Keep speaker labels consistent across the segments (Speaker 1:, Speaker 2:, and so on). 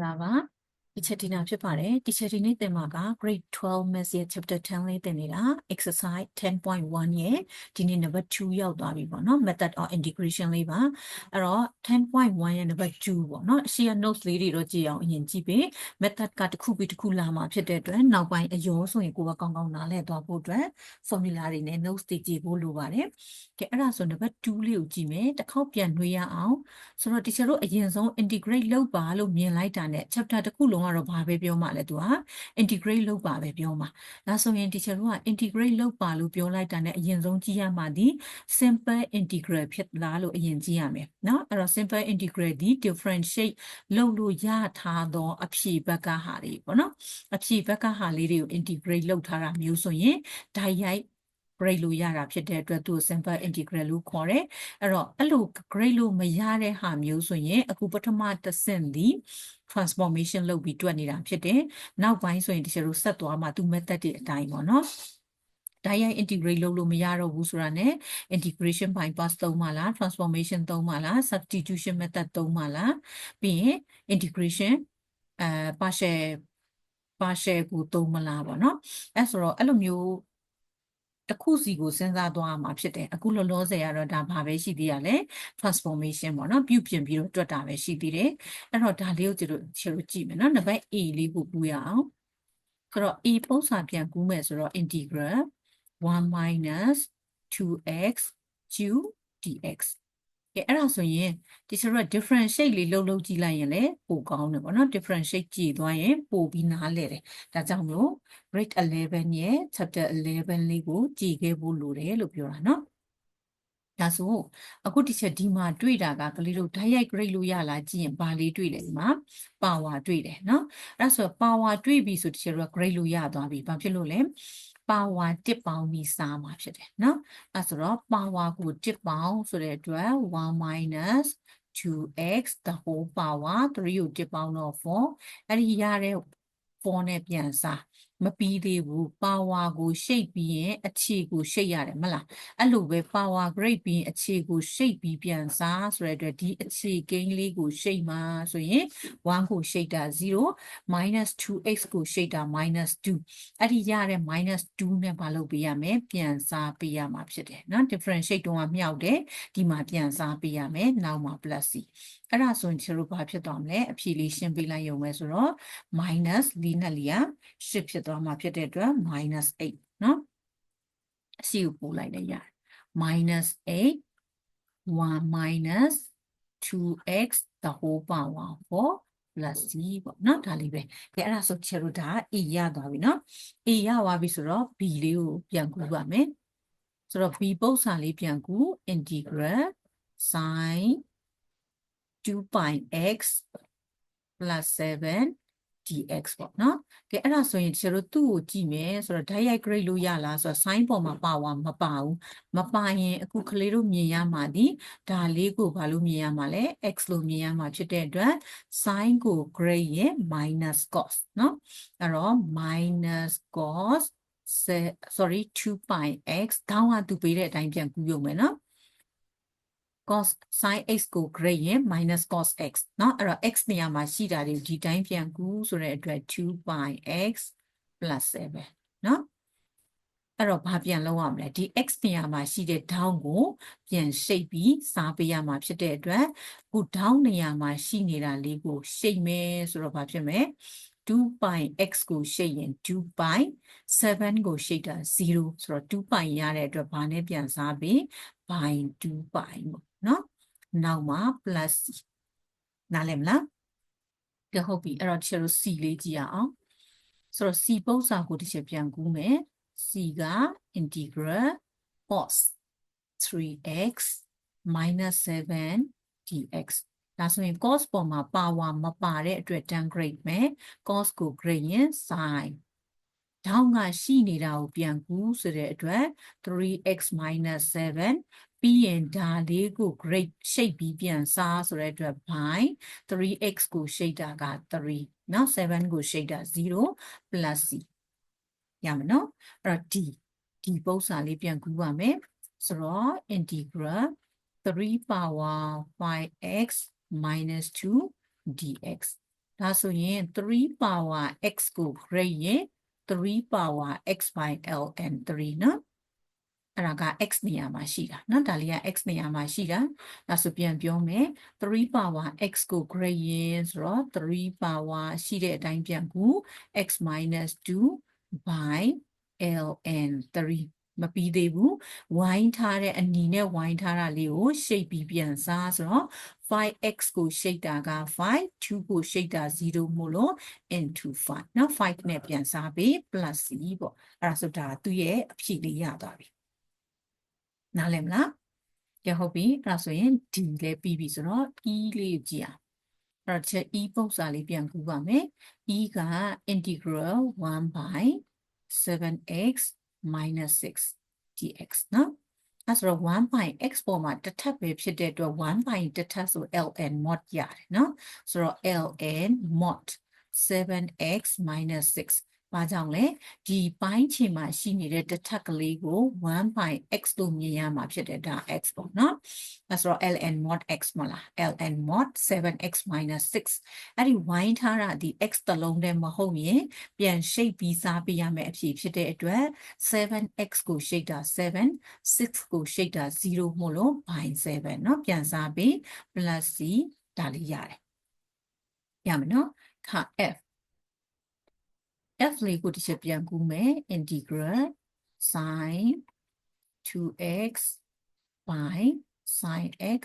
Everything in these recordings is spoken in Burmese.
Speaker 1: ္ဂလာပါ teacher Tina ဖြစ်ပါတယ် teacher ဒီနေ့သင်မှာက grade 12 maths ရဲ့ chapter 10လေးသင်နေတာ exercise 10.1ရဲ့ဒီနေ့ number 2ရောက်သွားပြီပေါ့နော် method of integration လေးပါအဲ့တော့10.1ရဲ့ number 2ပေါ့နော်အရှိရ notes လေးတွေတော့ကြည့်အောင်အရင်ကြည့်ပေး method ကတစ်ခုပြီးတစ်ခုလာမှာဖြစ်တဲ့အတွက်နောက်ပိုင်းအရောဆိုရင်ကိုယ်ကကောင်းကောင်းနားလည်သွားဖို့အတွက် formula တွေနဲ့ notes တွေကြည့်ဖို့လိုပါတယ်ကဲအဲ့ဒါဆို number 2လေးကိုကြည့်မယ်တစ်ခေါက်ပြန်နှွေးရအောင်ဆိုတော့ teacher တို့အရင်ဆုံး integrate လုပ်ပါလို့မြင်လိုက်တာနဲ့ chapter တစ်ခုလုံးကတော့ဘာပဲပြောမှလဲသူက integrate လုပ်ပါပဲပြောမှာဒါဆိုရင် teacher တို့က integrate လုပ်ပါလို့ပြောလိုက်တာနဲ့အရင်ဆုံးကြည့်ရမှာဒီ simple integral ဖြစ်လားလို့အရင်ကြည့်ရမယ်เนาะအဲ့တော့ simple integral ဒီ differentiate လုပ်လို့ရထားသောအဖြေဘက်ကဟာတွေပေါ့နော်အဖြေဘက်ကဟာလေးတွေကို integrate လုပ်ထားတာမျိုးဆိုရင်ဓာတ်ရိုက် grade လို့ရတာဖြစ်တဲ့အတွက်သူ့ simple integral လို့ခေါ်တယ်အဲ့တော့အဲ့လို grade လို့မရတဲ့ဟာမျိုးဆိုရင်အခုပထမတစ်ဆင့်ဒီ transformation လုပ်ပြီးတွက်နေတာဖြစ်တယ်နောက်ပိုင်းဆိုရင်တချို့တို့ဆက်သွားမှာသူ method တွေအတိုင်းပေါ့နော်တိုက်ရိုက် integrate လုပ်လို့မရတော့ဘူးဆိုတာ ਨੇ integration by pass သုံးပါလား transformation သုံးပါလား substitution method သုံးပါလားပြီးရင် integration အဲ partial partial ကိုသုံးမလားပေါ့နော်အဲဆိုတော့အဲ့လိုမျိုး တစ်ခုစီကိုစဉ်းစားသွားမှာဖြစ်တယ်အခုလောလောဆယ်ကတော့ဒါဘာပဲရှိသေးရလဲ transformation ပေါ့နော်ပြုပြင်ပြီးတော့တွက်တာပဲရှိသေးတယ်အဲ့တော့ဒါလေးကိုကျတို့ချေလို့ကြည့်မယ်နော်နံပါတ် A လေးကိုပူရအောင်ဆိုတော့ A ပုံစံပြန်ကူးမယ်ဆိုတော့ integral 1 minus 2x q dx ကဲအဲ့ဒါဆိုရင်ဒီကျတော့ differentiate လေးလုပ်လုပ်ကြည့်လိုက်ရင်လည်းပိုကောင်းတယ်ပေါ့နော် differentiate ကြည့်သွားရင်ပိုပြီးနားလည်တယ်ဒါကြောင့်မလို့ grade 11ရဲ့ chapter 11လေးကိုကြည့်ခဲ့ဖို့လိုတယ်လို့ပြောတာနော်ဒါဆိုအခုဒီချက်ဒီမှာတွေ့တာကကလေးတို့ဓာတ်ရိုက် grade လို့ရလားကြည့်ရင်ဘာလေးတွေ့လဲဒီမှာ power တွေ့တယ်နော်အဲ့ဒါဆို power တွေ့ပြီဆိုဒီချက်တော့ grade လို့ရသွားပြီဘာဖြစ်လို့လဲ power 1ပေါင်းပြီးစားမှာဖြစ်တယ်เนาะအဲဆိုတော့ power ကို1ပေါင်းဆိုတဲ့အတွက်1 minus 2x the whole power 3ကို1ပေါင်းတော့4အဲ့ဒီရတဲ့4နဲ့ပြန်စား မပြီးသေးဘူး power ကိုရှိတ်ပြီးရင်အခြေကိုရှိတ်ရတယ်မလားအဲ့လိုပဲ power grade ပြီးရင်အခြေကိုရှိတ်ပြီးပြန်စားဆိုတဲ့အတွက်ဒီအခြေကိန်းလေးကိုရှိတ်မှာဆိုရင်1ကိုရှိတ်တာ0 2x ကိုရှိတ်တာ -2 အဲ့ဒီရတဲ့ -2 နဲ့မလုပ်ပေးရမယ်ပြန်စားပေးရမှာဖြစ်တယ်နော် differentiate တုန်းကမြောက်တယ်ဒီမှာပြန်စားပေးရမယ်နောက်မှာ plus c အဲ့ဒါဆိုရင်ကျတို့ဘာဖြစ်သွားမလဲအဖြေလေးရှင်းပေးလိုက်ရုံပဲဆိုတော့ minus 4နဲ့4က8ဖြစ်သွမှာဖြစ်တဲ့အတွက် -8เนาะအစီကိုပို့လိုက်လည်းရတယ် -8 1 minus 2x the whole power 4 plus c ပေါ့เนาะဒါလေးပဲကဲအဲ့ဒါဆိုချေတို့ဒါ a ရသွားပြီเนาะ a ရသွားပြီဆိုတော့ b လေးကိုပြန်ကူပါမယ်ဆိုတော့ b ပု္ပ္ပာလေးပြန်ကူ integral sin 2 pi x plus 7 dx ပေါ့နော်ကဲအဲ့ဒါဆိုရင်ကျတို့သူ့ကိုကြည့်မယ်ဆိုတော့ direct grade လို့ရလားဆိုတော့ sin ပေါ်မှာပါဝါမပါဘူးမပါရင်အခုကလေးတို့မြင်ရမှာဒီဒါလေးကိုဘာလို့မြင်ရမှာလဲ x လို့မြင်ရမှာဖြစ်တဲ့အတွက် sin ကို grade ရဲ့ minus cos နော်အဲ့တော့ minus cos sorry 2 pi x ခေါင်းကသူပေးတဲ့အတိုင်းပြန်ကူးရုံပဲနော် cos sin x ကို grade ရင် minus cos x เนาะအဲ့တော့ x နေရာမှာရှိတာတွေဒီတိုင်းပြန်ကူဆိုတဲ့အတွက်2 pi x plus 7เนาะအဲ့တော့ဘာပြန်လုပ်ရမလဲဒီ x နေရာမှာရှိတဲ့ down ကိုပြန်ရှိတ်ပြီးစားပေးရမှာဖြစ်တဲ့အတွက်ခု down နေရာမှာရှိနေတာလေးကိုရှိတ်မယ်ဆိုတော့ဘာဖြစ်မလဲ2 pi x ကိုရှိတ်ရင်2 pi 7ကိုရှိတ်တာ0ဆိုတော့2 pi ရတဲ့အတွက်ဘာနဲ့ပြန်စားပြီး by 2 pi ပေါ့ နော်နောက်မှာ plus c နားလည်မလားကဲဟုတ်ပြီအဲ့တော့တချို့ c လေးကြည့်ရအောင်ဆိုတော့ c ပုံစံကိုတချို့ပြန်ကူးမယ် c က integral cos 3x minus 7 dx ဒါဆိုရင် cos ပေါ်မှာ power မပါတဲ့အတွက် tan grade မယ် cos ကို grade ရင် sin ဒေါင်းကရှိနေတာကိုပြန်ကူးဆိုတဲ့အတွက် 3x 7 ပြီးရင်ဒါလေးကို grade shape ပြီးပြန်စားဆိုတဲ့အတွက် by 3x ကို shape တာက3เนาะ7ကို shape တာ0 plus c ရမယ်เนาะအဲ့တော့ d ဒီပုံစံလေးပြန်ကူးပါမယ်ဆိုတော့ integral 3 power 5x minus 2 dx ဒါဆိုရင်3 power x ကို grade ရင်3 power x by ln 3နော် အဲ့ဒါက x နေရာမှာရှိတာနော်ဒါလေးက x နေရာမှာရှိတာဒါဆိုပြန်ပြောမယ်3 power x ကို grade ရင်ဆိုတော့3 power ရှိတဲ့အတိုင်းပြန်ကူ x minus 2 by ln 3မပြီးသေးဘူးဝိုင်းထားတဲ့အနီနဲ့ဝိုင်းထားတာလေးကိုရှိတ်ပြီးပြန်စားဆိုတော့ 5x ကိုရှိတ်တာက5 2ကိုရှိတ်တာ0မို့လို့ into 5เนาะ5နဲ့ပြန်စားပြီး plus c ပေါ့အဲ့ဒါဆိုဒါသူ့ရဲ့အဖြေလေးရသွားပြီ နားလည်မလားကြဟုတ်ပြီအဲ့ဒါဆိုရင် d လည်းပြီးပြီဆိုတော့ e လေးကြည့်အောင်အဲ့တော့ချက် e ပုံစံလေးပြန်ကူပါမယ် e က integral 1 by 7x minus 6 dx နော်အဲဆိုတော့1 by x ပေါ်မှာတစ်ထပ်ပဲဖြစ်တဲ့အတွက်1 by တစ်ထပ်ဆို ln mod ရတယ်နော်ဆိုတော့ ln mod 7x minus 6 ဘာကြောင့်လဲဒီပိုင်းခြေမှာရှိနေတဲ့တစ်ထပ်ကလေးကို1 by x လို့မြင်ရမှာဖြစ်တယ်ဒါ x ပေါ့နော်အဲဆိုတော့ ln mod x မလား ln mod 7x minus 6အဲ့ဒီဝိုင်းထားတာဒီ x တလုံးတည်းမဟုတ်ရင်ပြန်ရှိတ်ပြီးစားပေးရမယ့်အဖြစ်ဖြစ်တဲ့အတွက် 7x ကိုရှိတ်တာ7 6ကိုရှိတ်တာ0မို့လို့ by 7เนาะပြန်စားပြီး plus c ဒါလေးရတယ်ရမယ်เนาะခါ f f လေးကိုတစ်ချက်ပြန်ကူးမယ် integral sin 2x by sin x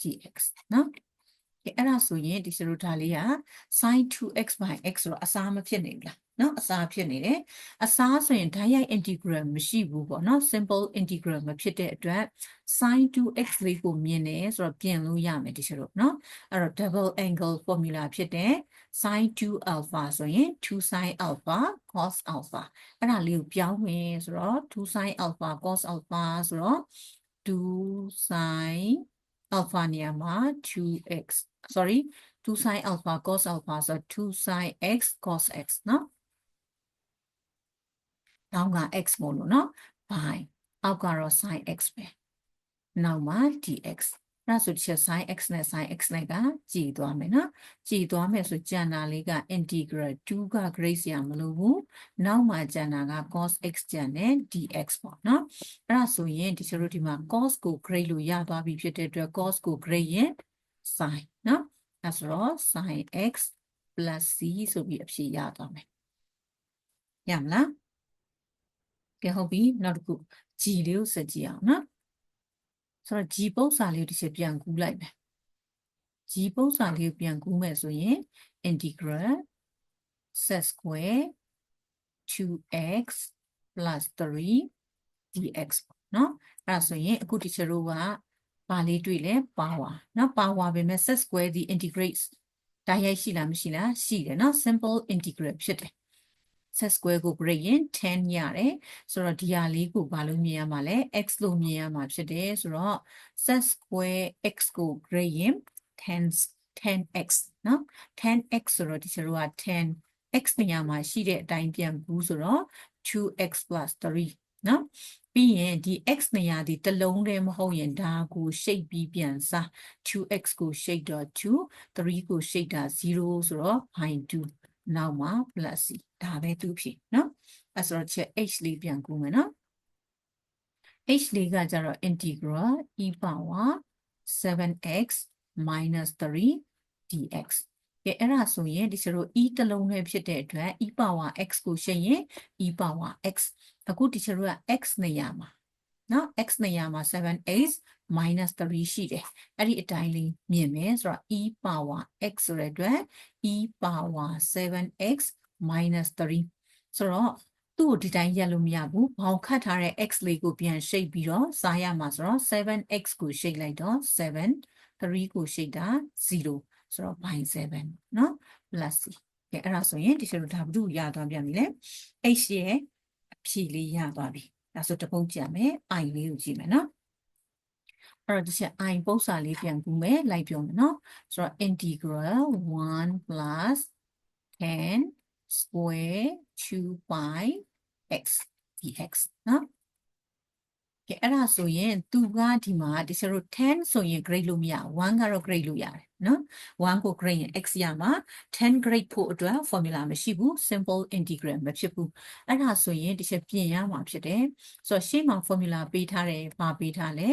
Speaker 1: dx နော် အဲ့အဲ့ဒါဆိုရင်ဒီစရိုဒါလေးက sin 2x by x ဆိုတော့အစားမဖြစ်နေဘူးလားနော်အစားဖြစ်နေတယ်အစားဆိုရင်ဓာတ်ရိုက် integral မရှိဘူးပေါ့နော် simple integral မဖြစ်တဲ့အတွက် sin 2x လေးကိုမြင်တယ်ဆိုတော့ပြင်လို့ရမယ်ဒီစရိုနော်အဲ့တော့ double angle formula ဖြစ်တဲ့ sin 2 alpha ဆိုရင်2 sin alpha cos alpha အဲ့ဒါလေးကိုပြောင်းမယ်ဆိုတော့2 sin alpha cos alpha ဆိုတော့2 sin alpha နေရာမှာ 2x sorry 2 sin alpha cos alpha ဆိုတော့2 sin x cos x เนาะနောက်က x မို့လို့เนาะ by အောက်ကတော့ sin x ပဲနောက်မှာ dx အဲ့ဒါဆိုဒီချက် sin x နဲ့ sin x နဲ့ကကြည်သွားမယ်နော်ကြည်သွားမယ်ဆိုကြံတာလေးက integral 2က grade ရမလို့ဘူးနောက်မှာကြံတာက cos x ကြံတယ် dx ပေါ့နော်အဲ့ဒါဆိုရင်ဒီချက်တို့ဒီမှာ cos ကို grade လို့ရသွားပြီဖြစ်တဲ့အတွက် cos ကို grade ရင် sin နော်အဲ့ဆိုတော့ sin x plus c ဆိုပြီးအဖြေရသွားမယ်ရမလားကဲဟုတ်ပြီနောက်တစ်ခု g လေးကိုဆက်ကြည့်အောင်နော်ဆိုတော့ G ပုံစံလေးကိုတစ်ချက်ပြန်ကူးလိုက်မယ် G ပုံစံလေးကိုပြန်ကူးမယ်ဆိုရင် integral set square 2x plus 3 dx ပေါ့နော်အဲ့ဒါဆိုရင်အခု teacher တို့က ဘာလေးတွေ့လဲ power နော် power ပဲမဲ့ set square ဒီ integrate ဓာတ်ရိုက်ရှိလားမရှိလားရှိတယ်နော် simple integral ဖြစ်တယ် set square ကို grade ရင်10ရတယ်ဆိုတော့ဒီဟာလေးကိုဘာလို့မြင်ရမှာလဲ x လို့မြင်ရမှာဖြစ်တယ်ဆိုတော့ set square x ကို grade ရင် 10 10x เนาะ 10x ဆိုတော့ဒီကျတော့10 x နေရာမှာရှိတဲ့အတိုင်းပြန်ဘူးဆိုတော့ 2x 3 နော်ပြီးရင်ဒီ x နေရာဒီတလုံးတည်းမဟုတ်ရင်ဒါကိုရှိတ်ပြီးပြန်စား 2x ကိုရှိတ်တော့2 3ကိုရှိတ်တာ0ဆိုတော့ -2 နောက်မှာ plus c ဒါပဲသူဖြစ်နော်အဲဆိုတော့ချက် h လေးပြန်ကူးမယ်နော် h လေးကကြတော့ integral e power 7x minus 3 dx ကဲအဲ့ဒါဆိုရင်ဒီစရို e တစ်လုံးနဲ့ဖြစ်တဲ့အတွက် e power x ကိုရှင်းရင် e power x အခုဒီစရိုက x နေရာမှာနော် x နေရာမှာ 7x minus 3ရှိတယ်အဲ့ဒီအတိုင်းလေးမြင်မယ်ဆိုတော့ e power x ဆိုတဲ့အတွက် e power 7x minus 3ဆိုတော့သူ့ကိုဒီတိုင်းရက်လို့မရဘူးဘောင်ခတ်ထားတဲ့ x လေးကိုပြန်ရှိတ်ပြီးတော့စားရမှာဆိုတော့ 7x ကိုရှိတ်လိုက်တော့7 3ကိုရှိတ်တာ0 ဆိုတော့ by 7เนาะ plus c ကဲအဲ့ဒါဆိုရင်ဒီလိုဒါဘုဒ္ဓရသွားပြန်ပြီလေ h ရဲ့အဖြေလေးရသွားပြီဒါဆိုတပုတ်ကြမယ် i လေးကိုကြည့်မယ်เนาะအဲ့တော့ဒီချက် i ပုံစံလေးပြန်ကူမယ်လိုက်ပြောမယ်เนาะဆိုတော့ integral 1 plus 10 square 2 pi x dx နော် ကဲအဲ့ဒါဆိုရင်သူကဒီမှာတချို့တို့10ဆိုရင် grade လို့မရ1ကတော့ grade လို့ရတယ်နော်1ကို grade ရင် x ရမှာ10 grade ဖို့အတွက် formula မရှိဘူး simple integral မဖြစ်ဘူးအဲ့ဒါဆိုရင်တချို့ပြင်ရမှာဖြစ်တယ်ဆိုတော့ရှေ့မှာ formula ပေးထားတယ်ပါပေးထားလဲ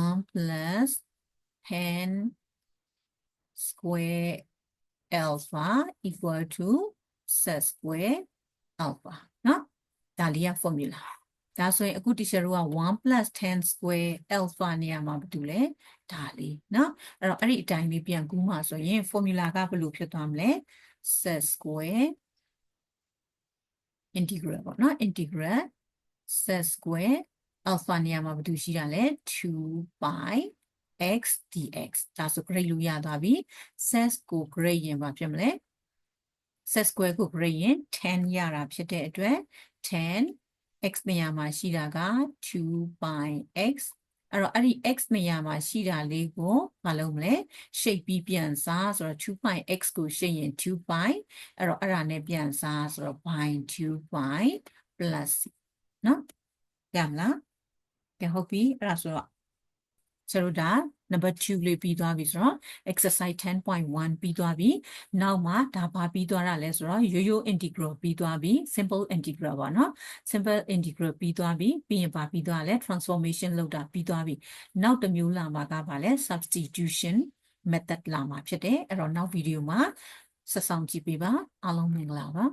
Speaker 1: 1 plus 10 square alpha equal to set square alpha နော်ဒါလေးက formula ဒါဆိုရင်အခု teacher တို့က1 10 square alpha နေရာမှာဘာတူလဲဒါလေးเนาะအဲ့တော့အဲ့ဒီအတိုင်းလေးပြန်ကူးမှာဆိုရင် formula ကဘယ်လိုဖြစ်သွားမလဲ set square integral ပေါ့เนาะ integral set square alpha နေရာမှာဘာတူရှိတာလဲ2 pi x dx ဒါဆို grade လို့ရသွားပြီ set ကို grade ရင်ဘာဖြစ်မလဲ set square ကို grade ရင်10ရတာဖြစ်တဲ့အတွက်10 x နေရာမှာရှိတာက2 pi x အဲ့တော့အဲ့ဒီ x နေရာမှာရှိတာလေးကိုမလုပ်မလဲ shape ပြီးပြန်စားဆိုတော့2 pi x ကို shape ရင်2 pi အဲ့တော့အဲ့ဒါနဲ့ပြန်စားဆိုတော့ pi 2 pi plus နော်ရမလားကဲဟုတ်ပြီအဲ့ဒါဆိုတော့ဆရာတို့ဒါ number 2လေးပြီးသွားပြီဆိုတော့ exercise 10.1ပြီးသွားပြီနောက်မှာဒါဘာပြီးသွားတာလဲဆိုတော့ရိုးရိုး integral ပြီးသွားပြီ simple integral ပါเนาะ simple integral ပြီးသွားပြီပြီးရင်ဘာပြီးသွားလဲ transformation လုပ်တာပြီးသွားပြီနောက်တစ်မျိုးလာမှာကဘာလဲ substitution method လာမှာဖြစ်တယ်အဲ့တော့နောက်ဗီဒီယိုမှာဆက်ဆောင်ကြည့်ပေးပါအားလုံးမင်္ဂလာပါ